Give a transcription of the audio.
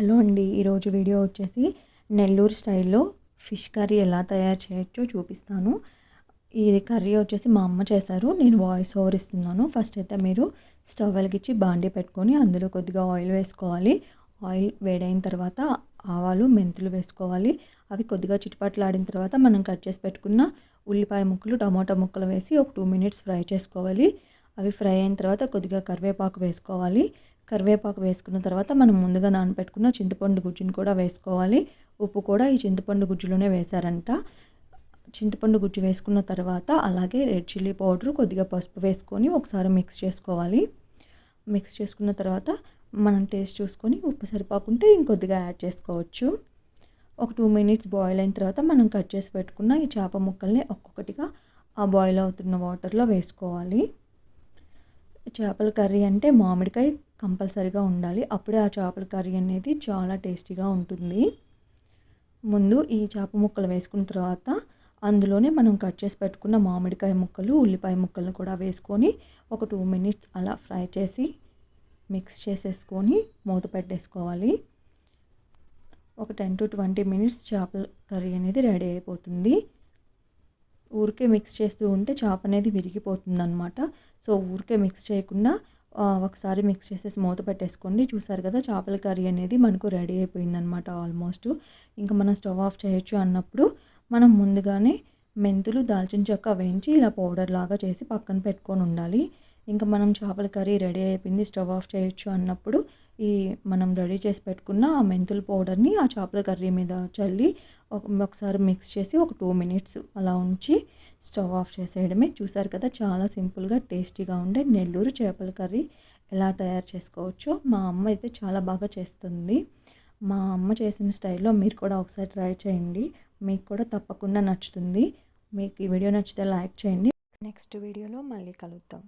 Hello అండి ఈరోజు video వచ్చేసి నెల్లూరు స్టైల్లో ఫిష్ కర్రీ ఎలా తయారు చేయొచ్చో చూపిస్తాను. ఇది కర్రీ వచ్చేసి మా అమ్మ చేశారు నేను వాయిస్ ఓవర్ ఇస్తున్నాను. ఫస్ట్ అయితే మీరు స్టవ్ వెలిగించి బాండీ పెట్టుకొని అందులో కొద్దిగా ఆయిల్ వేసుకోవాలి. ఆయిల్ వేడైన తర్వాత ఆవాలు మెంతులు వేసుకోవాలి. అవి కొద్దిగా చిటిపట్లాడిన తర్వాత మనం కట్ చేసి పెట్టుకున్న ఉల్లిపాయ ముక్కలు టమాటా ముక్కలు వేసి ఒక టూ మినిట్స్ ఫ్రై చేసుకోవాలి. అవి ఫ్రై అయిన తర్వాత కొద్దిగా కరివేపాకు వేసుకోవాలి. కరివేపాకు వేసుకున్న తర్వాత మనం ముందుగా నానబెట్టుకున్న చింతపండు గుజ్జుని కూడా వేసుకోవాలి. ఉప్పు కూడా ఈ చింతపండు గుజ్జులోనే వేశారంట. చింతపండు గుజ్జు వేసుకున్న తర్వాత అలాగే రెడ్ చిల్లీ పౌడర్ కొద్దిగా పసుపు వేసుకొని ఒకసారి మిక్స్ చేసుకోవాలి. మిక్స్ చేసుకున్న తర్వాత మనం టేస్ట్ చూసుకొని ఉప్పు సరిపోకుంటే ఇంకొద్దిగా యాడ్ చేసుకోవచ్చు. ఒక టూ మినిట్స్ బాయిల్ అయిన తర్వాత మనం కట్ చేసి పెట్టుకున్న ఈ చేప ముక్కల్ని ఒక్కొక్కటిగా ఆ బాయిల్ అవుతున్న వాటర్లో వేసుకోవాలి. చేపల కర్రీ అంటే మామిడికాయ కంపల్సరీగా ఉండాలి. అప్పుడే ఆ చేపల కర్రీ అనేది చాలా టేస్టీగా ఉంటుంది. ముందు ఈ చేప ముక్కలు వేసుకున్న తర్వాత అందులోనే మనం కట్ చేసి పెట్టుకున్న మామిడికాయ ముక్కలు ఉల్లిపాయ ముక్కలు కూడా వేసుకొని ఒక టూ మినిట్స్ అలా ఫ్రై చేసి మిక్స్ చేసేసుకొని మూత పెట్టేసుకోవాలి. ఒక టెన్ టు ట్వంటీ మినిట్స్ చేపల కర్రీ అనేది రెడీ అయిపోతుంది. ఊరికే మిక్స్ చేస్తూ ఉంటే చేప అనేది విరిగిపోతుంది అనమాట సో ఊరికే మిక్స్ చేయకుండా ఒకసారి మిక్స్ చేసేసి మూత పెట్టేసుకోండి. చూసారు కదా చేపల కర్రీ అనేది మనకు రెడీ అయిపోయిందనమాట ఆల్మోస్ట్ ఇంకా మనం స్టవ్ ఆఫ్ చేయొచ్చు అన్నప్పుడు మనం ముందుగానే మెంతులు దాల్చిన చెక్క వేయించి ఇలా పౌడర్ లాగా చేసి పక్కన పెట్టుకొని ఉండాలి. ఇంకా మనం చేపల కర్రీ రెడీ అయిపోయింది స్టవ్ ఆఫ్ చేయొచ్చు అన్నప్పుడు ఈ మనం రెడీ చేసి పెట్టుకున్న ఆ మెంతుల పౌడర్ని ఆ చేపల కర్రీ మీద చల్లి ఒకసారి మిక్స్ చేసి ఒక టూ మినిట్స్ అలా ఉంచి స్టవ్ ఆఫ్ చేసేయడమే. చూసారు కదా చాలా సింపుల్గా టేస్టీగా ఉండే నెల్లూరు చేపల కర్రీ ఎలా తయారు చేసుకోవచ్చో మా అమ్మ అయితే చాలా బాగా చేస్తుంది. మా అమ్మ చేసిన స్టైల్లో మీరు కూడా ఒకసారి ట్రై చేయండి. మీకు కూడా తప్పకుండా నచ్చుతుంది. మీకు ఈ వీడియో నచ్చితే లైక్ చేయండి. నెక్స్ట్ వీడియోలో మళ్ళీ కలుద్దాం.